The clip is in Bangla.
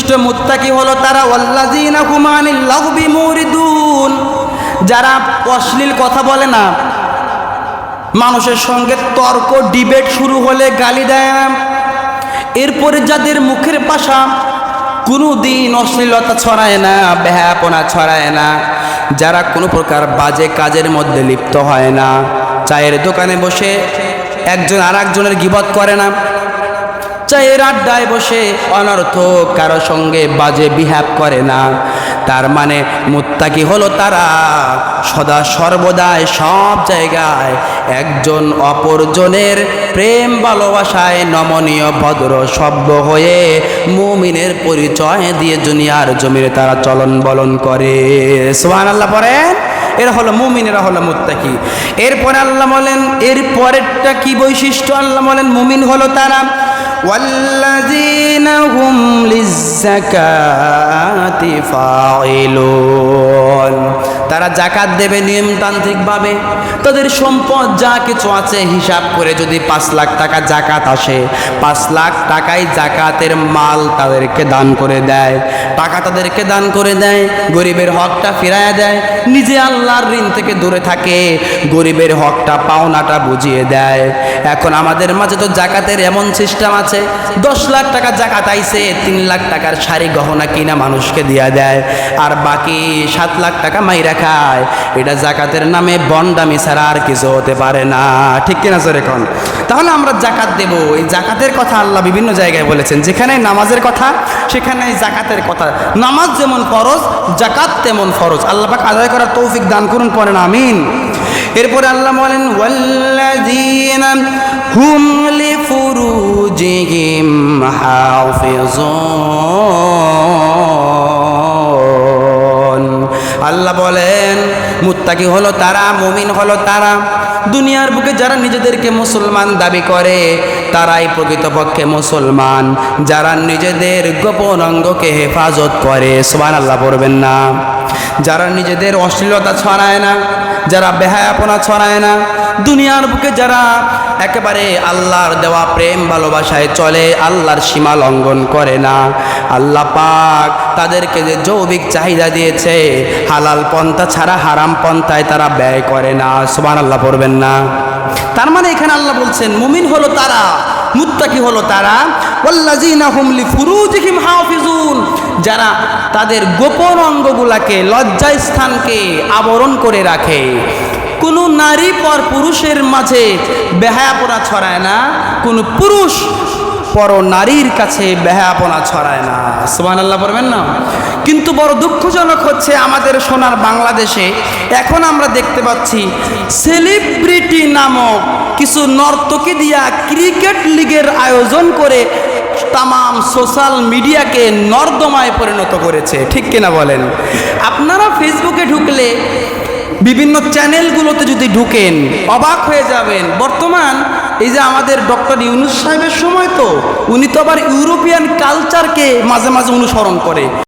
বৈশিষ্ট্য মুত্তাকি হলো তারা যারা অশ্লীল কথা বলে না। মানুষের সঙ্গে তর্ক, ডিবেট শুরু হলে গালি দেয়। এরপরে যাদের মুখের পাশা কোনো দিন অশ্লীলতা ছড়ায় না ব্যাপনা ছড়ায় না, যারা কোনো প্রকার বাজে কাজের মধ্যে লিপ্ত হয় না। চায়ের দোকানে বসে একজন আর একজনের গিবত করে না। চায়ের আড্ডায় বসে অনর্থ কারও সঙ্গে বাজে বিহেভ করে না। তার মানে মুত্তাকি হলো তারা সদা সর্বদাই সব জায়গায় একজন অপরজনের প্রেম ভালোবাসায় নমনীয় ভদ্র সভ্য হয়ে মুমিনের পরিচয় দিয়ে দুনিয়ার জমিনে তারা চলন বলন করে। সোহান আল্লাহ পড়েন? এরা হলো মুমিনেরা হলো মুত্তাকি। এরপরে আল্লাহ বলেন, এর পরেরটা কি বৈশিষ্ট্য? আল্লাহ বলেন, মুমিন হলো তারা والذين هم للزكاة فاعلون. তারা জাকাত দেবে নিয়মতান্ত্রিকভাবে। তাদের সম্পদ যা কিছু আছে হিসাব করে যদি পাঁচ লাখ টাকা জাকাত আসে, পাঁচ লাখ টাকাই জাকাতের মাল তাদেরকে দান করে দেয়। টাকা তাদেরকে দান করে দেয়, গরিবের হকটা ফিরায় দেয়, নিজে আল্লাহর ঋণ থেকে দূরে থাকে, গরিবের হকটা পাওনাটা বুঝিয়ে দেয়। এখন আমাদের মাঝে তো জাকাতের এমন সিস্টেম আছে, দশ লাখ টাকা জাকাত আইছে, তিন লাখ টাকার শাড়ি গহনা কিনা মানুষকে দিয়া দেয়, আর বাকি সাত লাখ টাকা মাইরা খায় এটা জাকাতের নামে বন্ডামি ছাড়া আর কিছু হতে পারে না। ঠিক কিনা স্যার এখন তাহলে আমরা জাকাত দেব। এই জাকাতের কথা আল্লাহ বিভিন্ন জায়গায় বলেছেন। যেখানে নামাজের কথা, সেখানে জাকাতের কথা। নামাজ যেমন ফরজ, জাকাত তেমন ফরজ। আল্লাহ পাক আদায় করার তৌফিক দান করুন, পড়েন, আমিন। এরপরে আল্লাহ বলেন, ওয়াল্লাযীনা হুম লিফুরুজিহিম হাফিজুন। আল্লাহ বলেন, মুত্তাকি হলো তারা, মুমিন হলো তারা। দুনিয়ার বুকে যারা নিজেদেরকে মুসলমান দাবি করে তারাই প্রকৃতপক্ষে মুসলমান। যারা নিজেদের গোপন অঙ্গকে হেফাজত করে সোমান আল্লাহ পড়বেন না। যারা নিজেদের অশ্লীলতা ছড়ায় না, যারা বেহায়াপনা ছড়ায় না, দুনিয়ার বুকে যারা একেবারে আল্লাহর দেওয়া প্রেম ভালোবাসায় চলে, আল্লাহর সীমা লঙ্ঘন করে না। আল্লাহ পাক তাদেরকে যে যৌবিক চাহিদা দিয়েছে, হালাল পন্থা ছাড়া হারাম পন্থায় তারা ব্যয় করে না। সুবান আল্লাহ পড়বেন না। তার মানে এখানে আল্লাহ বলছেন, মুমিন হলো তারা, মুত্তাকি হলো তারা। ওয়াল্লাযীনা হুম লিফুরুজিহিম হাফিজুন। যারা তাদের গোপন অঙ্গগুলাকে লজ্জা স্থানকে আবরণ করে রাখে। কোনো নারী পর পুরুষের মাঝে বেহায়াপড়া ছড়ায় না, কোনো পুরুষ পর নারীর কাছে বেহায়াপনা ছড়ায় না। সুবান আল্লাহ বলবেন না? কিন্তু বড় দুঃখজনক হচ্ছে আমাদের সোনার বাংলাদেশে এখন আমরা দেখতে পাচ্ছি সেলিব্রিটি নামক কিছু নর্তকী দিয়া ক্রিকেট লিগের আয়োজন করে তাম সোশ্যাল মিডিয়াকে নর্দমায় পরিণত করেছে। ঠিক কিনা বলেন? আপনারা ফেসবুকে ঢুকলে বিভিন্ন চ্যানেলগুলোতে যদি ঢুকেন, অবাক হয়ে যাবেন। বর্তমান এই যে আমাদের ডক্টর ইউনুস সাহেবের সময় তো, উনি তো আবার ইউরোপিয়ান কালচারকে মাঝে মাঝে অনুসরণ করে।